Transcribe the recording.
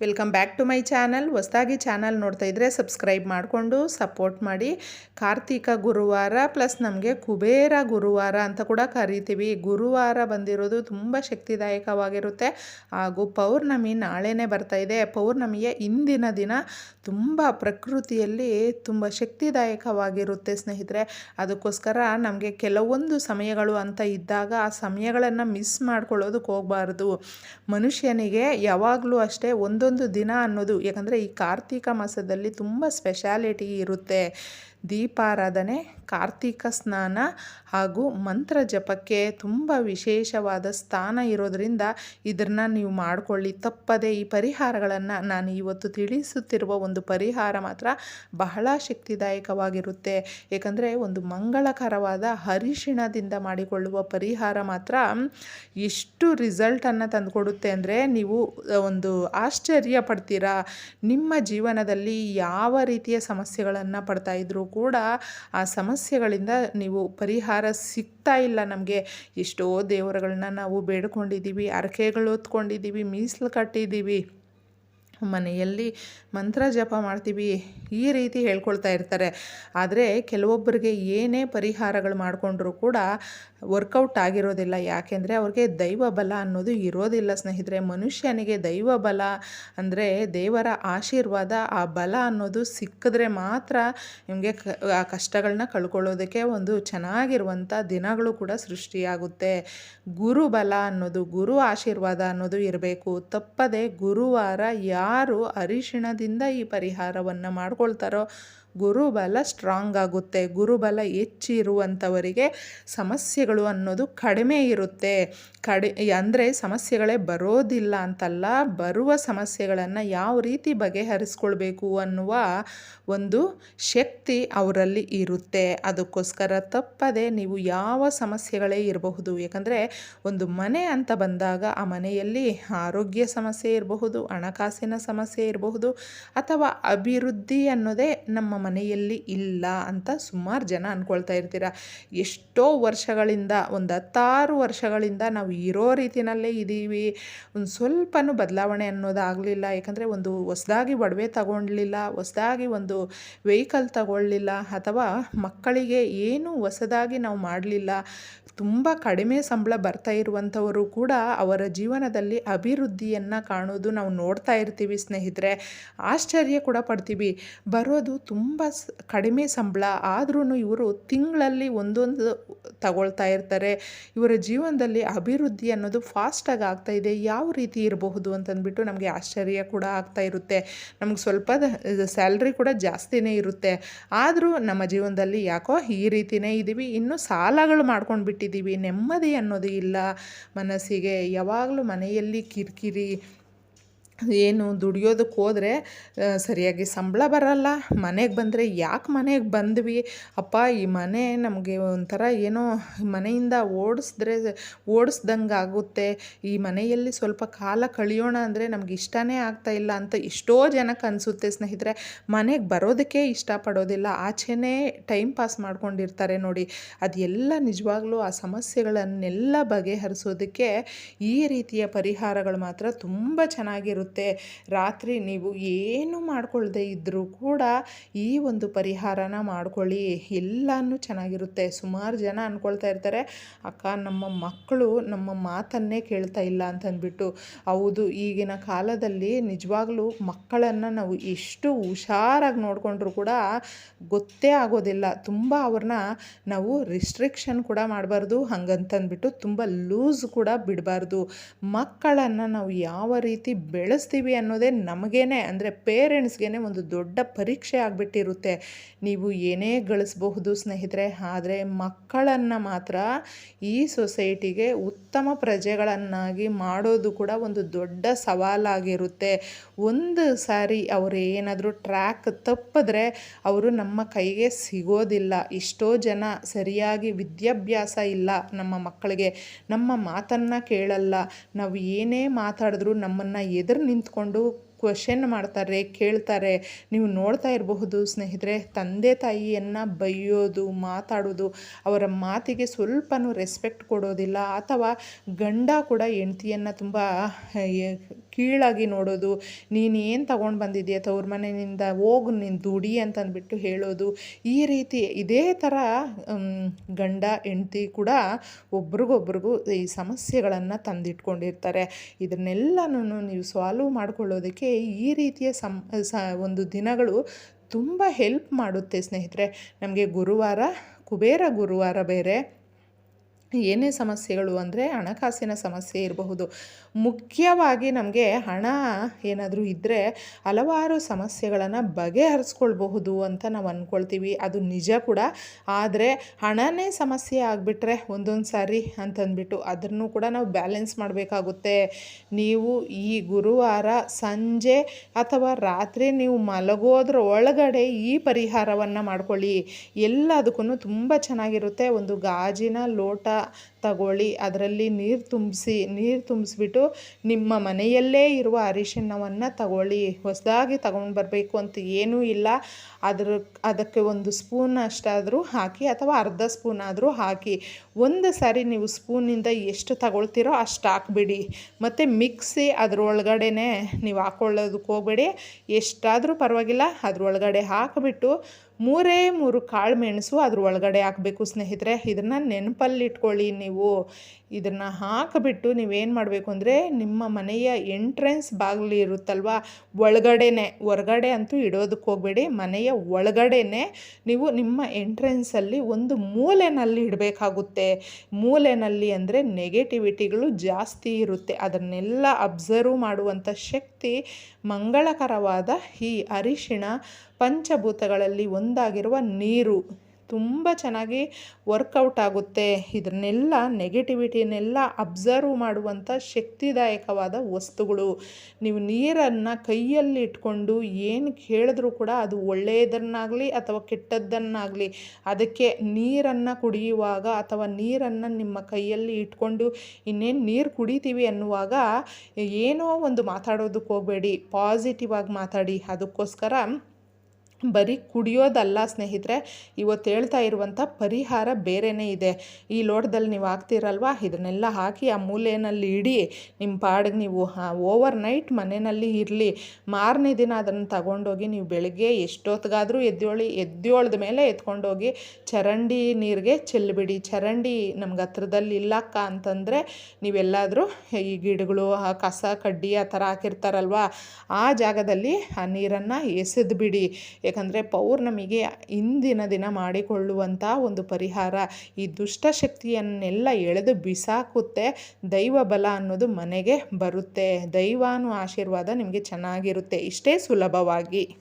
Welcome back to my channel ಹೊಸದಾಗಿ channel ನೋಡ್ತಾ ಇದ್ದರೆ ಸಬ್ಸ್ಕ್ರೈಬ್ ಮಾಡಿಕೊಂಡು ಸಪೋರ್ಟ್ ಮಾಡಿ. ಕಾರ್ತಿಕ ಗುರುವಾರ ಪ್ಲಸ್ ನಮಗೆ ಕುಬೇರ ಗುರುವಾರ ಅಂತ ಕೂಡ ಕರಿತೀವಿ. ಗುರುವಾರ ಬಂದಿರೋದು ತುಂಬ ಶಕ್ತಿದಾಯಕವಾಗಿರುತ್ತೆ. ಹಾಗೂ ಪೌರ್ಣಮಿ ನಾಳೆನೇ ಬರ್ತಾ ಇದೆ. ಪೌರ್ಣಮಿಯ ಇಂದಿನ ದಿನ ತುಂಬ ಪ್ರಕೃತಿಯಲ್ಲಿ ತುಂಬ ಶಕ್ತಿದಾಯಕವಾಗಿರುತ್ತೆ ಸ್ನೇಹಿತರೆ. ಅದಕ್ಕೋಸ್ಕರ ನಮಗೆ ಕೆಲವೊಂದು ಸಮಯಗಳು ಅಂತ ಇದ್ದಾಗ ಆ ಸಮಯಗಳನ್ನು ಮಿಸ್ ಮಾಡ್ಕೊಳ್ಳೋದಕ್ಕೆ ಹೋಗಬಾರ್ದು. ಮನುಷ್ಯನಿಗೆ ಯಾವಾಗಲೂ ಅಷ್ಟೇ ಒಂದೊಂದು ದಿನ ಅನ್ನೋದು ಯಾಕಂದರೆ ಈ ಕಾರ್ತಿಕ ಮಾಸದಲ್ಲಿ ತುಂಬ ಸ್ಪೆಷಾಲಿಟಿ ಇರುತ್ತೆ. ದೀಪಾರಾಧನೆ, ಕಾರ್ತಿಕ ಸ್ನಾನ ಹಾಗೂ ಮಂತ್ರ ಜಪಕ್ಕೆ ತುಂಬ ವಿಶೇಷವಾದ ಸ್ಥಾನ ಇರೋದರಿಂದ ಇದನ್ನು ನೀವು ಮಾಡಿಕೊಳ್ಳಿ. ತಪ್ಪದೆ ಈ ಪರಿಹಾರಗಳನ್ನು ನಾನು ಇವತ್ತು ತಿಳಿಸುತ್ತಿರುವ ಒಂದು ಪರಿಹಾರ ಮಾತ್ರ ಬಹಳ ಶಕ್ತಿದಾಯಕವಾಗಿರುತ್ತೆ. ಏಕೆಂದರೆ ಒಂದು ಮಂಗಳಕರವಾದ ಹರಿಶಿಣದಿಂದ ಮಾಡಿಕೊಳ್ಳುವ ಪರಿಹಾರ ಮಾತ್ರ ಎಷ್ಟು ರಿಸಲ್ಟನ್ನು ತಂದುಕೊಡುತ್ತೆ ಅಂದರೆ ನೀವು ಒಂದು ಆಶ್ಚರ್ಯ ಪಡ್ತೀರಾ ನಿಮ್ಮ ಜೀವನದಲ್ಲಿ ಯಾವ ರೀತಿಯ ಸಮಸ್ಯೆಗಳನ್ನು ಪಡ್ತಾಯಿದ್ರು ಕೂಡ ಆ ಸಮಸ್ಯೆಗಳಿಂದ ನೀವು ಪರಿಹಾರ ಸಿಗ್ತಾ ಇಲ್ಲ ನಮಗೆ. ಎಷ್ಟೋ ದೇವರುಗಳನ್ನ ನಾವು ಬೇಡ್ಕೊಂಡಿದ್ದೀವಿ, ಅರಕೆಗಳು ಹೊತ್ಕೊಂಡಿದ್ದೀವಿ, ಮೀಸಲು ಕಟ್ಟಿದ್ದೀವಿ. ಮನೆಯಲ್ಲಿ ಮಂತ್ರ ಜಪ ಮಾಡ್ತೀವಿ. ಈ ರೀತಿ ಹೇಳ್ಕೊಳ್ತಾ ಇರ್ತಾರೆ. ಆದರೆ ಕೆಲವೊಬ್ಬರಿಗೆ ಏನೇ ಪರಿಹಾರಗಳು ಮಾಡಿಕೊಂಡ್ರೂ ಕೂಡ ವರ್ಕೌಟ್ ಆಗಿರೋದಿಲ್ಲ. ಯಾಕೆಂದರೆ ಅವ್ರಿಗೆ ದೈವ ಬಲ ಅನ್ನೋದು ಇರೋದಿಲ್ಲ ಸ್ನೇಹಿತರೆ. ಮನುಷ್ಯನಿಗೆ ದೈವ ಬಲ ಅಂದರೆ ದೇವರ ಆಶೀರ್ವಾದ, ಆ ಬಲ ಅನ್ನೋದು ಸಿಕ್ಕಿದ್ರೆ ಮಾತ್ರ ನಿಮಗೆ ಆ ಕಷ್ಟಗಳನ್ನ ಕಳ್ಕೊಳ್ಳೋದಕ್ಕೆ ಒಂದು ಚೆನ್ನಾಗಿರುವಂಥ ದಿನಗಳು ಕೂಡ ಸೃಷ್ಟಿಯಾಗುತ್ತೆ. ಗುರು ಬಲ ಅನ್ನೋದು, ಗುರು ಆಶೀರ್ವಾದ ಅನ್ನೋದು ಇರಬೇಕು. ತಪ್ಪದೆ ಗುರುವಾರ ಯಾರು ಅರಿಶಿಣದಿಂದ ಈ ಪರಿಹಾರವನ್ನು ಮಾಡ್ಕೊಳ್ತಾರೋ ಗುರುಬಲ ಸ್ಟ್ರಾಂಗ್ ಆಗುತ್ತೆ. ಗುರುಬಲ ಹೆಚ್ಚಿರುವಂಥವರಿಗೆ ಸಮಸ್ಯೆಗಳು ಅನ್ನೋದು ಕಡಿಮೆ ಇರುತ್ತೆ. ಕಡಿ, ಅಂದರೆ ಸಮಸ್ಯೆಗಳೇ ಬರೋದಿಲ್ಲ ಅಂತಲ್ಲ, ಬರುವ ಸಮಸ್ಯೆಗಳನ್ನು ಯಾವ ರೀತಿ ಬಗೆಹರಿಸ್ಕೊಳ್ಬೇಕು ಅನ್ನುವ ಒಂದು ಶಕ್ತಿ ಅವರಲ್ಲಿ ಇರುತ್ತೆ. ಅದಕ್ಕೋಸ್ಕರ ತಪ್ಪದೆ ನೀವು ಯಾವ ಸಮಸ್ಯೆಗಳೇ ಇರಬಹುದು. ಯಾಕಂದರೆ ಒಂದು ಮನೆ ಅಂತ ಬಂದಾಗ ಆ ಮನೆಯಲ್ಲಿ ಆರೋಗ್ಯ ಸಮಸ್ಯೆ ಇರಬಹುದು, ಹಣಕಾಸಿನ ಸಮಸ್ಯೆ ಇರಬಹುದು, ಅಥವಾ ಅಭಿವೃದ್ಧಿ ಅನ್ನೋದೇ ನಮ್ಮ ಮನೆಯಲ್ಲಿ ಇಲ್ಲ ಅಂತ ಸುಮಾರು ಜನ ಅಂದ್ಕೊಳ್ತಾ ಇರ್ತೀರ? ಎಷ್ಟೋ ವರ್ಷಗಳಿಂದ, ಒಂದು ಹತ್ತಾರು ವರ್ಷಗಳಿಂದ ನಾವು ಇರೋ ರೀತಿಯಲ್ಲೇ ಇದ್ದೀವಿ ಒಂದು ಸ್ವಲ್ಪನೂ ಬದಲಾವಣೆ ಅನ್ನೋದಾಗಲಿಲ್ಲ ಯಾಕಂದರೆ ಒಂದು ಹೊಸದಾಗಿ ಒಡವೆ ತಗೊಳ್ಲಿಲ್ಲ ಹೊಸದಾಗಿ ಒಂದು ವೆಹಿಕಲ್ ತಗೊಳ್ಳಲಿಲ್ಲ ಅಥವಾ ಮಕ್ಕಳಿಗೆ ಏನು ಹೊಸದಾಗಿ ನಾವು ಮಾಡಲಿಲ್ಲ. ತುಂಬ ಕಡಿಮೆ ಸಂಬಳ ಬರ್ತಾ ಇರುವಂಥವರು ಕೂಡ ಅವರ ಜೀವನದಲ್ಲಿ ಅಭಿವೃದ್ಧಿಯನ್ನು ಕಾಣೋದು ನಾವು ನೋಡ್ತಾ ಇರ್ತೀವಿ ಸ್ನೇಹಿತರೆ. ಆಶ್ಚರ್ಯ ಕೂಡ ಪಡ್ತೀವಿ. ಬರೋದು ತುಂಬ ಸ್ ಕಡಿಮೆ ಸಂಬಳ ಆದ್ರೂ ಇವರು ತಿಂಗಳಲ್ಲಿ ಒಂದೊಂದು ತಗೊಳ್ತಾ ಇರ್ತಾರೆ. ಇವರ ಜೀವನದಲ್ಲಿ ಅಭಿವೃದ್ಧಿ ಅನ್ನೋದು ಫಾಸ್ಟಾಗಿ ಆಗ್ತಾ ಇದೆ. ಯಾವ ರೀತಿ ಇರಬಹುದು ಅಂತಂದ್ಬಿಟ್ಟು ನಮಗೆ ಆಶ್ಚರ್ಯ ಕೂಡ ಆಗ್ತಾ ಇರುತ್ತೆ. ನಮ್ಗೆ ಸ್ವಲ್ಪ ಸ್ಯಾಲ್ರಿ ಕೂಡ ಜಾಸ್ತಿನೇ ಇರುತ್ತೆ. ಆದರೂ ನಮ್ಮ ಜೀವನದಲ್ಲಿ ಯಾಕೋ ಈ ರೀತಿಯೇ ಇದ್ದೀವಿ ಇನ್ನು ಸಾಲಗಳು ಮಾಡ್ಕೊಂಡು ಬಿಟ್ಟಿದ್ದೀವಿ ನೆಮ್ಮದಿ ಅನ್ನೋದು ಇಲ್ಲ ಮನಸ್ಸಿಗೆ. ಯಾವಾಗಲೂ ಮನೆಯಲ್ಲಿ ಕಿರಿಕಿರಿ ಏನು ದುಡಿಯೋದಕ್ಕೆ ಹೋದರೆ ಸರಿಯಾಗಿ ಸಂಬಳ ಬರಲ್ಲ. ಮನೆಗೆ ಬಂದರೆ ಯಾಕೆ ಮನೆಗೆ ಬಂದ್ವಿ? ಅಪ್ಪ, ಈ ಮನೆ ನಮಗೆ ಒಂಥರ ಏನೋ ಮನೆಯಿಂದ ಓಡಿಸಿದ್ರೆ, ಓಡಿಸ್ದಂಗೆ ಆಗುತ್ತೆ. ಈ ಮನೆಯಲ್ಲಿ ಸ್ವಲ್ಪ ಕಾಲ ಕಳೆಯೋಣ ಅಂದರೆ ನಮ್ಗೆ ಇಷ್ಟನೇ ಆಗ್ತಾ ಇಲ್ಲ ಅಂತ ಎಷ್ಟೋ ಜನಕ್ಕೆ ಅನಿಸುತ್ತೆ ಸ್ನೇಹಿತರೆ. ಮನೆಗೆ ಬರೋದಕ್ಕೆ ಇಷ್ಟಪಡೋದಿಲ್ಲ. ಆಚೆನೇ ಟೈಮ್ ಪಾಸ್ ಮಾಡ್ಕೊಂಡಿರ್ತಾರೆ ನೋಡಿ. ಅದೆಲ್ಲ ನಿಜವಾಗ್ಲೂ ಆ ಸಮಸ್ಯೆಗಳನ್ನೆಲ್ಲ ಬಗೆಹರಿಸೋದಕ್ಕೆ ಈ ರೀತಿಯ ಪರಿಹಾರಗಳು ಮಾತ್ರ ತುಂಬ ಚೆನ್ನಾಗಿರುತ್ತೆ ರಾತ್ರಿ ನೀವು ಏನು ಮಾಡ್ಕೊಳ್ಳದೆ ಇದ್ದರೂ ಕೂಡ ಈ ಒಂದು ಪರಿಹಾರನ ಮಾಡ್ಕೊಳ್ಳಿ. ಎಲ್ಲನೂ ಚೆನ್ನಾಗಿರುತ್ತೆ. ಸುಮಾರು ಜನ ಅಂದ್ಕೊಳ್ತಾ ಇರ್ತಾರೆ, ಅಕ್ಕ, ನಮ್ಮ ಮಕ್ಕಳು ನಮ್ಮ ಮಾತನ್ನೇ ಕೇಳ್ತಾ ಇಲ್ಲ ಅಂತಂದ್ಬಿಟ್ಟು. ಹೌದು, ಈಗಿನ ಕಾಲದಲ್ಲಿ ನಿಜವಾಗ್ಲೂ ಮಕ್ಕಳನ್ನು ನಾವು ಎಷ್ಟು ಹುಷಾರಾಗಿ ನೋಡಿಕೊಂಡ್ರು ಕೂಡ ಗೊತ್ತೇ ಆಗೋದಿಲ್ಲ. ತುಂಬ ಅವ್ರನ್ನ ನಾವು ರಿಸ್ಟ್ರಿಕ್ಷನ್ ಕೂಡ ಮಾಡಬಾರ್ದು, ಹಂಗಂತಂದ್ಬಿಟ್ಟು ತುಂಬ ಲೂಸ್ ಕೂಡ ಬಿಡಬಾರ್ದು. ಮಕ್ಕಳನ್ನು ನಾವು ಯಾವ ರೀತಿ ಬೆಳೆಸ್ತೀವಿ ಅನ್ನೋದೇ ನಮಗೇನೆ, ಅಂದರೆ ಪೇರೆಂಟ್ಸ್ಗೇ ಒಂದು ದೊಡ್ಡ ಪರೀಕ್ಷೆ ಆಗಿಬಿಟ್ಟಿರುತ್ತೆ. ನೀವು ಏನೇ ಗಳಿಸಬಹುದು ಸ್ನೇಹಿತರೆ, ಆದರೆ ಮಕ್ಕಳನ್ನು ಮಾತ್ರ ಈ ಸೊಸೈಟಿಗೆ ಉತ್ತಮ ಪ್ರಜೆಗಳನ್ನಾಗಿ ಮಾಡೋದು ಕೂಡ ಒಂದು ದೊಡ್ಡ ಸವಾಲಾಗಿರುತ್ತೆ. ಒಂದು ಸಾರಿ ಅವರು ಏನಾದರೂ ಟ್ರ್ಯಾಕ್ ತಪ್ಪಿದ್ರೆ ಅವರು ನಮ್ಮ ಕೈಗೆ ಸಿಗೋದಿಲ್ಲ. ಎಷ್ಟೋ ಜನ ಸರಿಯಾಗಿ ವಿದ್ಯಾಭ್ಯಾಸ ಇಲ್ಲ ನಮ್ಮ ಮಕ್ಕಳಿಗೆ. ನಮ್ಮ ಮಾತನ್ನು ಕೇಳಲ್ಲ. ನಾವು ಏನೇ ಮಾತಾಡಿದ್ರು ನಮ್ಮನ್ನು ಎದುರು ನಿಂತ್ಕೊಂಡು ಕ್ವಶನ್ ಮಾಡ್ತಾರೆ, ಕೇಳ್ತಾರೆ. ನೀವು ನೋಡ್ತಾ ಇರಬಹುದು ಸ್ನೇಹಿತರೆ, ತಂದೆ ತಾಯಿಯನ್ನು ಬೈಯೋದು, ಮಾತಾಡೋದು, ಅವರ ಮಾತಿಗೆ ಸ್ವಲ್ಪನೂ ರೆಸ್ಪೆಕ್ಟ್ ಕೊಡೋದಿಲ್ಲ. ಅಥವಾ ಗಂಡ ಕೂಡ ಹೆಂಡ್ತಿಯನ್ನು ತುಂಬ ಕೀಳಾಗಿ ನೋಡೋದು, ನೀನು ಏನು ತಗೊಂಡು ಬಂದಿದ್ದೀಯ ತವ್ರ ಮನೆಯಿಂದ ಹೋಗು, ನೀನು ದುಡಿ ಅಂತಂದ್ಬಿಟ್ಟು ಹೇಳೋದು, ಈ ರೀತಿ ಇದೇ ಥರ ಗಂಡ, ಹೆಂಡ್ತಿ ಕೂಡ ಒಬ್ರಿಗೊಬ್ರಿಗೂ ಈ ಸಮಸ್ಯೆಗಳನ್ನು ತಂದಿಟ್ಕೊಂಡಿರ್ತಾರೆ. ಇದನ್ನೆಲ್ಲನೂ ನೀವು ಸಾಲ್ವ್ ಮಾಡ್ಕೊಳ್ಳೋದಕ್ಕೆ ಈ ರೀತಿಯ ಸಮ್ ಒಂದು ದಿನಗಳು ತುಂಬ ಹೆಲ್ಪ್ ಮಾಡುತ್ತೆ ಸ್ನೇಹಿತರೆ. ನಮಗೆ ಗುರುವಾರ, ಕುಬೇರ ಗುರುವಾರ ಬೇರೆ. ಏನೇ ಸಮಸ್ಯೆಗಳು ಅಂದರೆ ಹಣಕಾಸಿನ ಸಮಸ್ಯೆ ಇರಬಹುದು. ಮುಖ್ಯವಾಗಿ ನಮಗೆ ಹಣ ಏನಾದರೂ ಇದ್ದರೆ ಹಲವಾರು ಸಮಸ್ಯೆಗಳನ್ನು ಬಗೆಹರಿಸ್ಕೊಳ್ಬಹುದು ಅಂತ ನಾವು ಅಂದ್ಕೊಳ್ತೀವಿ ಅದು ನಿಜ ಕೂಡ. ಆದರೆ ಹಣನೇ ಸಮಸ್ಯೆ ಆಗಿಬಿಟ್ರೆ ಒಂದೊಂದು ಸಾರಿ ಅಂತಂದ್ಬಿಟ್ಟು ಅದನ್ನು ಕೂಡ ನಾವು ಬ್ಯಾಲೆನ್ಸ್ ಮಾಡಬೇಕಾಗುತ್ತೆ. ನೀವು ಈ ಗುರುವಾರ ಸಂಜೆ ಅಥವಾ ರಾತ್ರಿ ನೀವು ಮಲಗೋದ್ರ ಒಳಗಡೆ ಈ ಪರಿಹಾರವನ್ನು ಮಾಡ್ಕೊಳ್ಳಿ. ಎಲ್ಲದಕ್ಕೂ ತುಂಬ ಚೆನ್ನಾಗಿರುತ್ತೆ. ಒಂದು ಗಾಜಿನ ಲೋಟ ತಗೊಳ್ಳಿ. ಅದರಲ್ಲಿ ನೀರು ತುಂಬಿಸಿ, ನೀರು ತುಂಬಿಸ್ಬಿಟ್ಟು ನಿಮ್ಮ ಮನೆಯಲ್ಲೇ ಇರುವ ಅರಿಶಿಣವನ್ನು ತಗೊಳ್ಳಿ. ಹೊಸದಾಗಿ ತಗೊಂಡು ಬರಬೇಕು ಅಂತ ಏನೂ ಇಲ್ಲ. ಅದ್ರ, ಅದಕ್ಕೆ ಒಂದು ಸ್ಪೂನ್ ಅಷ್ಟಾದರೂ ಹಾಕಿ ಅಥವಾ ಅರ್ಧ ಸ್ಪೂನ್ ಆದರೂ ಹಾಕಿ. ಒಂದು ಸಾರಿ ನೀವು ಸ್ಪೂನಿಂದ ಎಷ್ಟು ತಗೊಳ್ತೀರೋ ಅಷ್ಟು ಹಾಕ್ಬಿಡಿ. ಮತ್ತು ಮಿಕ್ಸಿ ಅದರೊಳಗಡೆ ನೀವು ಹಾಕ್ಕೊಳ್ಳೋದಕ್ಕೆ ಹೋಗಬೇಡಿ ಎಷ್ಟಾದರೂ ಪರವಾಗಿಲ್ಲ, ಅದರೊಳಗಡೆ ಹಾಕಿಬಿಟ್ಟು ಮೂರೇ ಮೂರು ಕಾಳು ಮೆಣಸು ಅದ್ರ ಒಳಗಡೆ ಹಾಕಬೇಕು ಸ್ನೇಹಿತರೆ. ಇದನ್ನು ನೆನಪಲ್ಲಿ ಇಟ್ಕೊಳ್ಳಿ ನೀವು. ಇದನ್ನು ಹಾಕಿಬಿಟ್ಟು ನೀವೇನು ಮಾಡಬೇಕು ಅಂದರೆ ನಿಮ್ಮ ಮನೆಯ ಎಂಟ್ರೆನ್ಸ್ ಬಾಗಿಲು ಇರುತ್ತಲ್ವ? ಒಳಗಡೆನೆ, ಹೊರಗಡೆ ಅಂತೂ ಇಡೋದಕ್ಕೆ ಹೋಗಬೇಡಿ. ಮನೆಯ ಒಳಗಡೆನೆ ನೀವು ನಿಮ್ಮ ಎಂಟ್ರೆನ್ಸಲ್ಲಿ ಒಂದು ಮೂಲೆಯಲ್ಲಿ ಇಡಬೇಕಾಗುತ್ತೆ. ಮೂಲೆಯಲ್ಲಿ ಅಂದರೆ ನೆಗೆಟಿವಿಟಿಗಳು ಜಾಸ್ತಿ ಇರುತ್ತೆ. ಅದನ್ನೆಲ್ಲ ಅಬ್ಸರ್ವ್ ಮಾಡುವಂಥ ಶಕ್ತಿ ಮಂಗಳಕರವಾದ ಈ ಅರಿಶಿಣ ಪಂಚಭೂತಗಳಲ್ಲಿ ಒಂದಾಗಿರುವ ನೀರು. ತುಂಬ ಚೆನ್ನಾಗಿ ವರ್ಕೌಟ್ ಆಗುತ್ತೆ. ಇದನ್ನೆಲ್ಲ ನೆಗೆಟಿವಿಟಿನೆಲ್ಲ ಅಬ್ಸರ್ವ್ ಮಾಡುವಂಥ ಶಕ್ತಿದಾಯಕವಾದ ವಸ್ತುಗಳು. ನೀವು ನೀರನ್ನು ಕೈಯಲ್ಲಿ ಇಟ್ಕೊಂಡು ಏನು ಕೇಳಿದ್ರೂ ಕೂಡ ಅದು ಒಳ್ಳೆಯದನ್ನಾಗಲಿ ಅಥವಾ ಕೆಟ್ಟದ್ದನ್ನಾಗಲಿ ಅದಕ್ಕೆ ನೀರನ್ನು ಕುಡಿಯುವಾಗ ಅಥವಾ ನೀರನ್ನು ನಿಮ್ಮ ಕೈಯಲ್ಲಿ ಇಟ್ಕೊಂಡು ಇನ್ನೇನು ನೀರು ಕುಡಿತೀವಿ ಅನ್ನುವಾಗ ಏನೋ ಒಂದು ಮಾತಾಡೋದಕ್ಕೆ ಹೋಗಬೇಡಿ. ಪಾಸಿಟಿವ್ ಆಗಿ ಮಾತಾಡಿ. ಅದಕ್ಕೋಸ್ಕರ ಬರೀ ಕುಡಿಯೋದಲ್ಲ ಸ್ನೇಹಿತರೆ, ಇವತ್ತು ಹೇಳ್ತಾ ಇರುವಂಥ ಪರಿಹಾರ ಬೇರೆಯೇ ಇದೆ. ಈ ಲೋಟದಲ್ಲಿ ನೀವು ಹಾಕ್ತಿರಲ್ವಾ? ಇದನ್ನೆಲ್ಲ ಹಾಕಿ ಆ ಮೂಲೆಯಲ್ಲಿ ಇಡಿ. ನಿಮ್ಮ ಪಾಡಿಗೆ ನೀವು ಓವರ್ ನೈಟ್ ಮನೆಯಲ್ಲಿ ಇರಲಿ. ಮಾರನೇ ದಿನ ಅದನ್ನು ತಗೊಂಡೋಗಿ ನೀವು ಬೆಳಗ್ಗೆ ಎಷ್ಟೊತ್ತಿಗಾದರೂ ಎದ್ದೇಳಿ, ಎದ್ದೇಳ್ದ ಮೇಲೆ ಎತ್ಕೊಂಡೋಗಿ ಚರಂಡಿ ನೀರಿಗೆ ಚೆಲ್ಲಿಬಿಡಿ. ಚರಂಡಿ ನಮ್ಗೆ ಹತ್ರದಲ್ಲಿ ಇಲ್ಲಕ್ಕ ಅಂತಂದರೆ ನೀವೆಲ್ಲಾದರೂ ಈ ಗಿಡಗಳು, ಆ ಕಸ, ಕಡ್ಡಿ ಆ ಥರ ಹಾಕಿರ್ತಾರಲ್ವ? ಆ ಜಾಗದಲ್ಲಿ ಆ ನೀರನ್ನು ಎಸೆದು ಬಿಡಿ ಯಾಕಂದರೆ ಪೌರ್ಣಮಿಗೆ ಇಂದಿನ ದಿನ ಮಾಡಿಕೊಳ್ಳುವಂಥ ಒಂದು ಪರಿಹಾರ. ಈ ದುಷ್ಟಶಕ್ತಿಯನ್ನೆಲ್ಲ ಎಳೆದು ಬಿಸಾಕುತ್ತೆ, ದೈವ ಬಲ ಅನ್ನೋದು ಮನೆಗೆ ಬರುತ್ತೆ. ದೈವಾನು ಆಶೀರ್ವಾದ ನಿಮಗೆ ಚೆನ್ನಾಗಿರುತ್ತೆ. ಇಷ್ಟೇ ಸುಲಭವಾಗಿ.